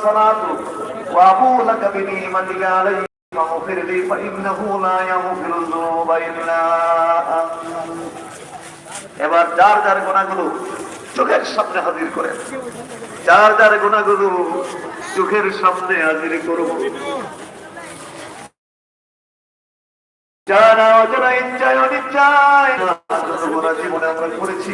الصلاة وأبو لك بنعمتك علي فاغفر لي فإنه لا يغفر الذنوب إلا أنت এবার যার যার গোনাগুলো চোখের সামনে হাজির করেন যার যার গোনাগুলো চোখের সামনে হাজির করব জানা অজানা ইচ্ছায় অনিচ্ছায় যত গোনা জীবনে আমরা করেছি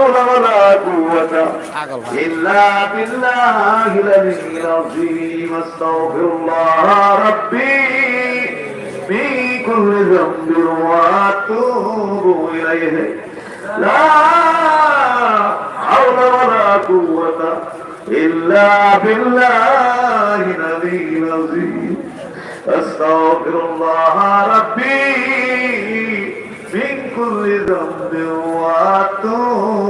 حول ولا قوة. إلا بالله الذي العظيم أستغفر الله ربي. في كل ذنب وأتوب إليه. لا حول ولا قوة إلا بالله الذي العظيم أستغفر الله ربي. من كل ذنب وأتوب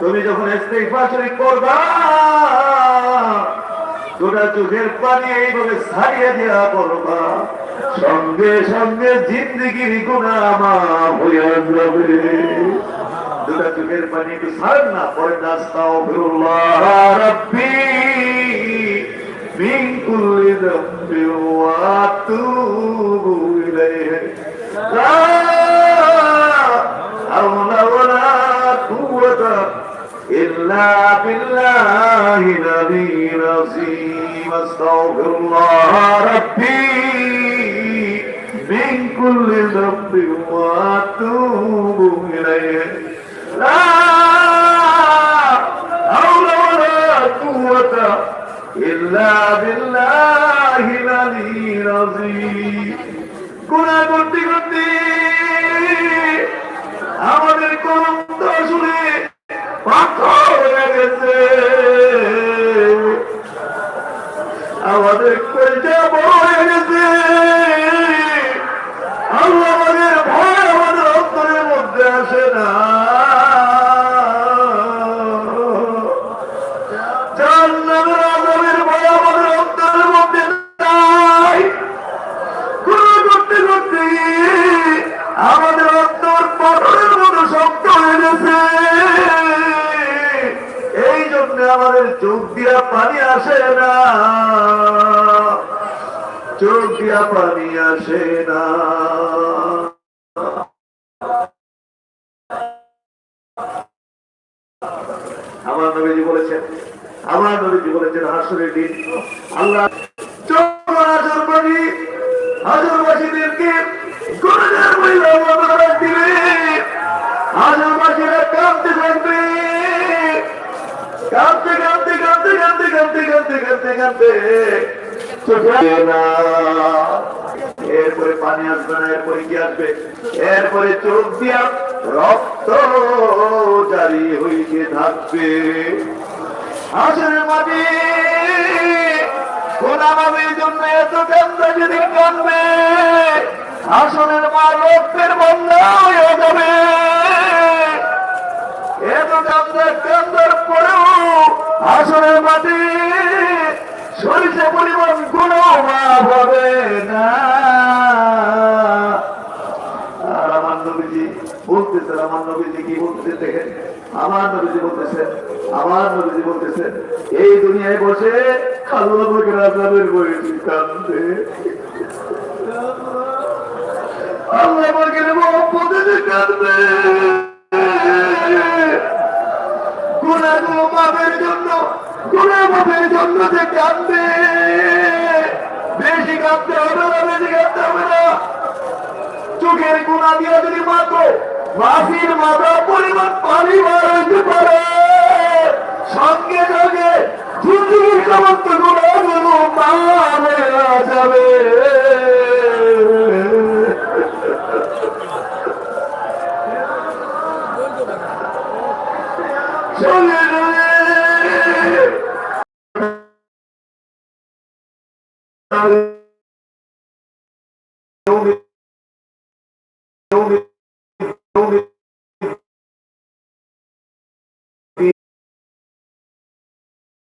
তুমি যখন ইস্তেগফার শরীফ করবা তোরা চোখের পানি এইভাবে ছাড়িয়ে দেওয়া করবা সঙ্গে সঙ্গে জিন্দগির গুণা মাফ হইয়া যাবে। দুটা চোখের পানি একটু না إلا بالله الذي العظيم أستغفر الله ربي من كل ذنب وأتوب إليه لا حول ولا قوة إلا بالله الذي العظيم كنا قلت قلت আমাদের কোন দর্শনের পাথর হয়ে গেছে আমাদের কলজা বড় হয়ে গেছে। চোখ দিয়া পানি আসে না। চোখ দিয়া পানি আসে না। আমার নবীজি বলেছেন, আমার নবীজি বলেছেন, হাসুরের দিন আল্লাহ চোখ হাজার পানি হাজারবাসীদেরকে গুণের মহিলা চোখে আসে না। এরপরে পানি আসবে না, এরপরে কি আসবে? এরপরে চোখ দিয়া রক্ত জারি হইতে থাকবে। আসলে মাটি গোলামের জন্য এত কান্দা যেদিন কান্দবে আসনের মা রক্তের বন্ধা হয়ে যাবে। এত কান্দা কান্দার বলতেছেন, আমার নবীজি কি বলতেছেন দেখেন আমার নবীজি বলতেছেন আমার নবীজি বলতেছেন এই দুনিয়ায় বসে বইটি হবে না কাঁদতে হবে না। চোখের গুণা দিয়ে যদি মাত্র মাসির মাথা পরিমাণ পানি বার হইতে পারে। সঙ্গে সঙ্গে পাওয়া যাবে।